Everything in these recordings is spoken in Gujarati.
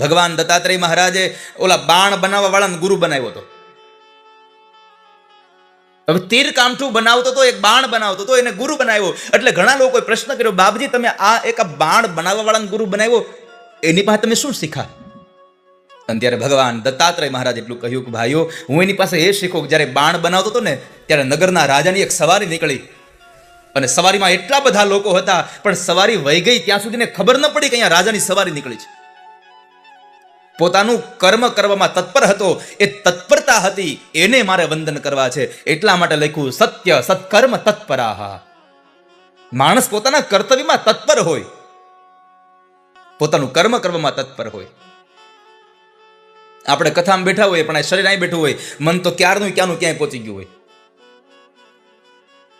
ભગવાન દત્તાત્રેય મહારાજે ઓલા બાણ બનાવવા વાળાને ગુરુ બનાવ્યો હતો. હવે તીર કામઠું બનાવતો તો એક બાણ બનાવતો તો એને ગુરુ બનાવ્યો. એટલે ઘણા લોકોએ પ્રશ્ન કર્યો, બાપજી, તમે આ એક બાણ બનાવવા વાળાને ગુરુ બનાવ્યો? એની પાસે તમે શું શીખા? અને ત્યારે ભગવાન દત્તાત્રેય મહારાજ એટલું કહ્યું કે, ભાઈઓ, હું એની પાસે એ શીખો કે જ્યારે બાણ બનાવતો હતો ને, ત્યારે નગરના રાજાની એક સવારી નીકળી. અને સવારીમાં એટલા બધા લોકો હતા, પણ સવારી વહી ગઈ ત્યાં સુધીને ખબર ન પડી કે અહીંયા રાજાની સવારી નીકળી છે. પોતાનું કર્મ કરવામાં તત્પર હતો. એ તત્પરતા હતી. એને મારે વંદન કરવા છે. એટલા માટે લખ્યું, સત્ય, સત્કર્મ તત્પરાહા. માણસ પોતાના કર્તવ્યમાં તત્પર હોય. પોતાનું કર્મ કરવામાં તત્પર હોય. આપણે કથામાં બેઠા હોઈએ, પણ શરીર અહીં બેઠું હોય. મન તો ક્યારનું ક્યાંનું ક્યાંય પહોંચી ગયું હોય.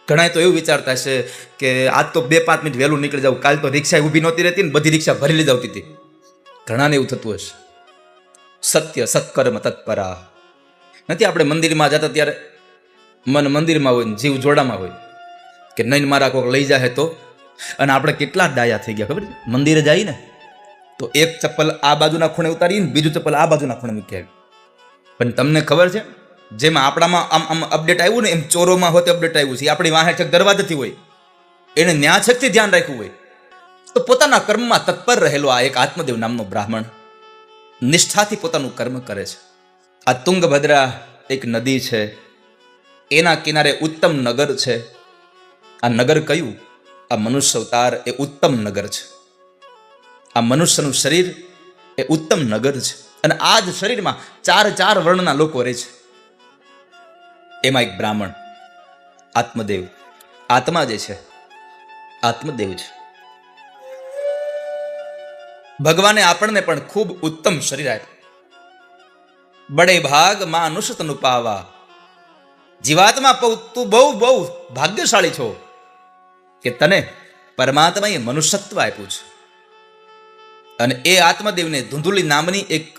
ઘણા તો એવું વિચારતા છે કે આજ તો બે પાંચ મિનિટ વહેલું નીકળી જાવ કાલ તો રિક્ષા ઊભી નહોતી રહેતી ને બધી રિક્ષા ભરી જ આવતી હતી. ઘણાને એવું થતું હશે. સત્ય, સત્કર્મ, તત્પરા. નથી આપણે મંદિરમાં જતા ત્યારે મન મંદિરમાં હોય ને જીવ જોડામાં હોય કે નહીં મારા કોઈક લઈ જાય તો? અને આપણે કેટલા ડાયા થઈ ગયા, ખબર છે? મંદિરે જાય ને તો એક ચપ્પલ આ બાજુના ખૂણે ઉતારીને બીજું ચપ્પલ આ બાજુના ખૂણે મૂકી પણ તમને ખબર છે, જેમાં આપણામાં આમ આમ અપડેટ આવ્યું ને એમ ચોરોમાં હોતે અપડેટ આવ્યું છે આપણી વાહે છક દરવાજાથી હોય. એને ન્યાછકથી ધ્યાન રાખ્યું હોય. તો પોતાના કર્મમાં તત્પર રહેલો આ એક આત્મદેવ નામનો બ્રાહ્મણ. નિષ્ઠાથી પોતાનું કર્મ કરે છે. આ તુંગભદ્રા એક નદી છે. એના કિનારે ઉત્તમ નગર છે. આ નગર કયું? આ મનુષ્ય અવતાર એ ઉત્તમ નગર છે. આ મનુષ્યનું શરીર એ ઉત્તમ નગર છે. અને આ જ શરીરમાં ચાર ચાર વર્ણના લોકો રહે છે. એમાં એક બ્રાહ્મણ, આત્મદેવ. આત્મા જે છે, આત્મદેવ છે. ભગવાને આપણને પણ ખૂબ ઉત્તમ શરીર આપ્યું. બડે ભાગમાં અનુસતનું પાવા. જીવાત્મા તું બહુ બહુ ભાગ્યશાળી છો કે તને પરમાત્માએ મનુષ્યત્વ આપ્યું છે. અને એ આત્મદેવને ધુંધુલી નામની એક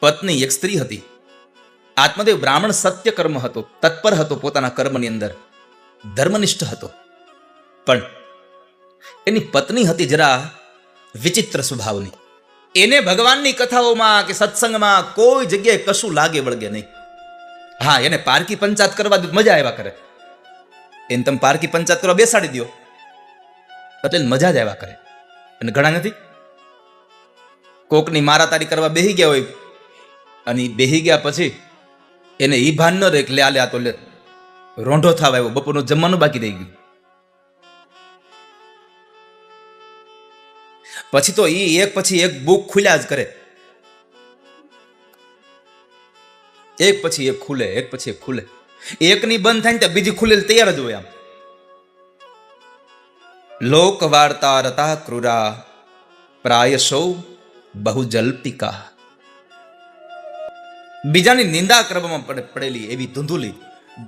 પત્ની, એક સ્ત્રી હતી. આત્મદેવ બ્રાહ્મણ સત્ય કર્મ હતો, તત્પર હતો, પોતાના કર્મની અંદર ધર્મનિષ્ઠ હતો. પણ એની પત્ની હતી જરા વિચિત્ર સ્વભાવની. એને ભગવાનની કથાઓમાં કે સત્સંગમાં કોઈ જગ્યાએ કશું લાગે વળગે નહીં. હા, એને પારકી પંચાત કરવા મજા આવ્યા કરે. એને તમે પારકી પંચાત કરવા બેસાડી દો એટલે મજા જ આવ્યા કરે. અને ઘણા નથી? કોકની મારાતારી કરવા બેહી ગયા હોય અને બેહી ગયા પછી એને ઈ ભાન ન રહે લે, આ લે, આ તો લે. રોંઢો થવા આવ્યો, બપોરનું જમવાનું બાકી રહી ગયું. પછી તો એ એક પછી એક બુક ખુલ્યા જ કરે. એક પછી એક ખુલે, એક પછી એક ખુલે. એકની બંધ થાય ને ત્યાં બીજી ખુલે તૈયાર જ હોય આમ. લોક વાર્તા રતા ક્રુરા, પ્રાય સૌ બહુ જલ્પિકા બીજાની નિંદા કરવામાં પડેલી એવી ધૂંધુલી.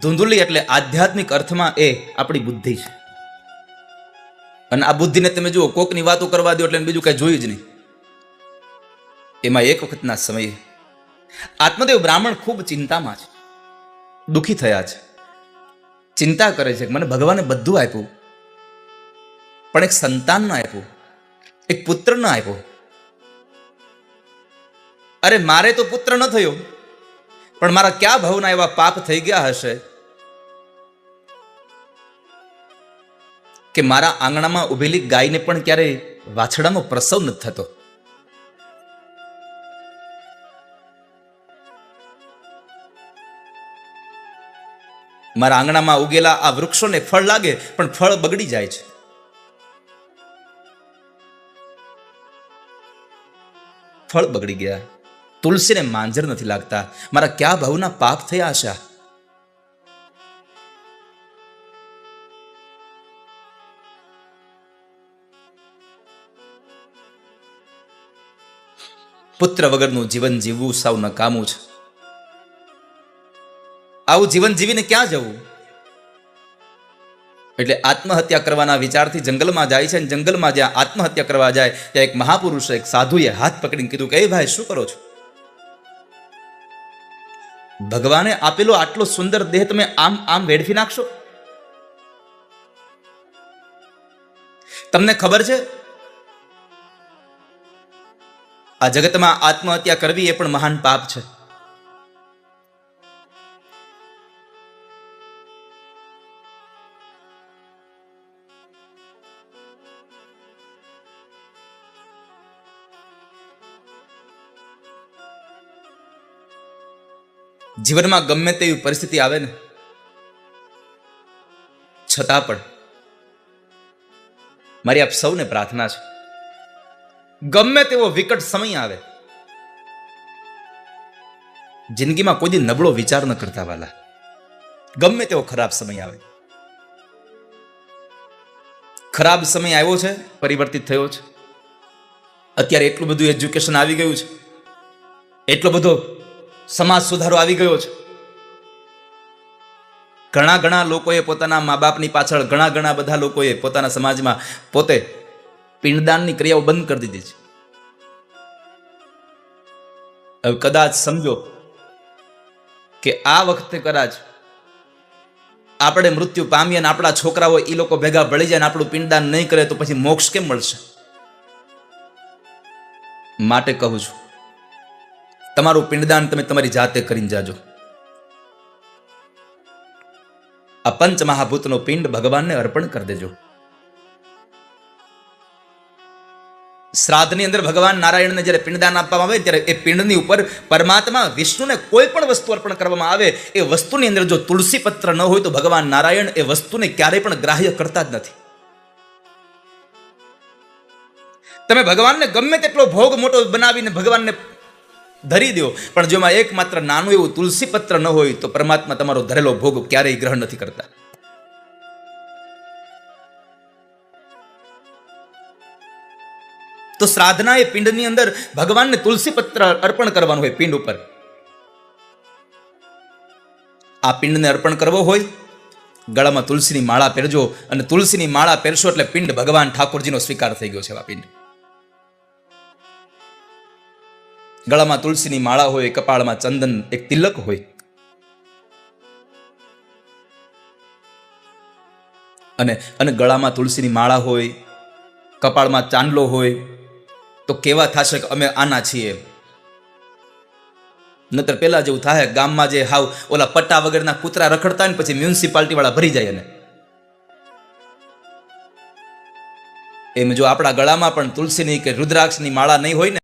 ધૂંધુલી એટલે આધ્યાત્મિક અર્થમાં એ આપણી બુદ્ધિ છે. અને આ બુદ્ધિને તમે જુઓ, કોકની વાતો કરવા દો એટલે બીજું કઈ જોયું જ નહીં. એમાં એક વખતના સમયે આત્મદેવ બ્રાહ્મણ ખૂબ ચિંતામાં છે, દુઃખી થયા છે. ચિંતા કરે છે કે મને ભગવાને બધું આપ્યું, પણ એક સંતાન ન આપ્યું, એક પુત્ર ન આપ્યો. અરે મારે તો પુત્ર ન થયો, પણ મારા ક્યાં ભાવના એવા પાપ થઈ ગયા હશે? કે મારા આંગણામાં ઉભેલી ગાયને પણ ક્યારેય વાછડાનો પ્રસવ નથી થતો? મારા આંગણામાં ઉગેલા આ વૃક્ષોને ફળ લાગે, પણ ફળ બગડી જાય છે. ફળ બગડી ગયા. તુલસીને માંજર નથી લાગતા. મારા ક્યાં ભાવના પાપ થયા હશે? પુત્ર વગરનું જીવન જીવવું સાવ નકામું છે. આવું જીવન જીવીને ક્યાં જવું? એટલે આત્મહત્યા કરવાના વિચારથી જંગલમાં જાય છે અને જંગલમાં જ્યાં આત્મહત્યા કરવા જાય, ત્યાં એક મહાપુરુષે એક સાધુએ હાથ પકડીને કીધું કે, એ ભાઈ, શું કરો છો? ભગવાને આપેલો આટલો સુંદર દેહ તમે આમ આમ વેડફી નાખશો? તમને ખબર છે આ જગતમાં આત્મહત્યા કરવી એ પણ મહાન પાપ છે. જીવનમાં ગમે તેવી પરિસ્થિતિ આવે ને, છતાં પણ મારી આપ સૌને પ્રાર્થના છે. ગમે તેવો વિકટ સમય આવે. જિંદગીમાં કોઈ દી નબળો વિચાર ન કરતા વાલા. ગમે તેવો ખરાબ સમય આવે. ખરાબ સમય આવ્યો છે, પરિવર્તિત થયો છે. અત્યારે એટલું બધું એજ્યુકેશન આવી ગયું છે. એટલો બધો સમાજ સુધારો આવી ગયો છે. ઘણા ઘણા લોકોએ પોતાના મા બાપની પાછળ ઘણા ઘણા બધા લોકોએ પોતાના સમાજમાં પોતે પિંડદાનની ક્રિયાઓ બંધ કરી દીધી છે. હવે કદાચ સમજો કે આ વખતે કદાચ આપણે મૃત્યુ પામીએ અને આપણા છોકરાઓ એ લોકો ભેગા ભળી જાય ને આપણું પિંડદાન નહીં કરે તો પછી મોક્ષ કેમ મળશે? માટે કહું છું, તમારું પિંડદાન તમે તમારી જાતે કરીને જાજો. આ પંચ મહાભૂતનો પિંડ ભગવાનને અર્પણ કરી દેજો. શ્રાદ્ધની અંદર ભગવાન નારાયણને જ્યારે પિંડદાન આપવામાં આવે ત્યારે એ પિંડની ઉપર પરમાત્મા વિષ્ણુને કોઈ પણ વસ્તુ અર્પણ કરવામાં આવે, એ વસ્તુની અંદર જો તુલસી પત્ર ન હોય તો ભગવાન નારાયણ એ વસ્તુને ક્યારેય પણ ગ્રાહ્ય કરતા જ નથી. તમે ભગવાનને ગમે તેટલો ભોગ મોટો બનાવીને ભગવાનને ધરી દો, પણ જેમાં એકમાત્ર નાનું એવું તુલસી પત્ર ન હોય તો પરમાત્મા તમારો ધરેલો ભોગ ક્યારેય ગ્રહણ નથી કરતા. તો શ્રાદ્ધના એ પિંડની અંદર ભગવાનને તુલસી પત્ર અર્પણ કરવાનું હોય પિંડ ઉપર. આ પિંડને અર્પણ કરવો હોય, ગળામાં તુલસીની માળા પહેરજો અને તુલસીની માળા પહેરશો એટલે પિંડ ભગવાન ઠાકોરજીનો સ્વીકાર થઈ ગયો છે આ પિંડ. ગળામાં તુલસીની માળા હોય, કપાળમાં ચંદન, એક તિલક હોય. અને અને ગળામાં તુલસીની માળા હોય, કપાળમાં ચાંદલો હોય તો કેવા થશે કે અમે આના છીએ? નતર પેલા જેવું થાય ગામમાં જે હાવ ઓલા પટ્ટા વગરના કૂતરા રખડતા ને પછી મ્યુનિસિપાલિટી વાળા ભરી જાય એને. એમ જો આપણા ગળામાં પણ તુલસીની કે રુદ્રાક્ષની માળા નહીં હોય ને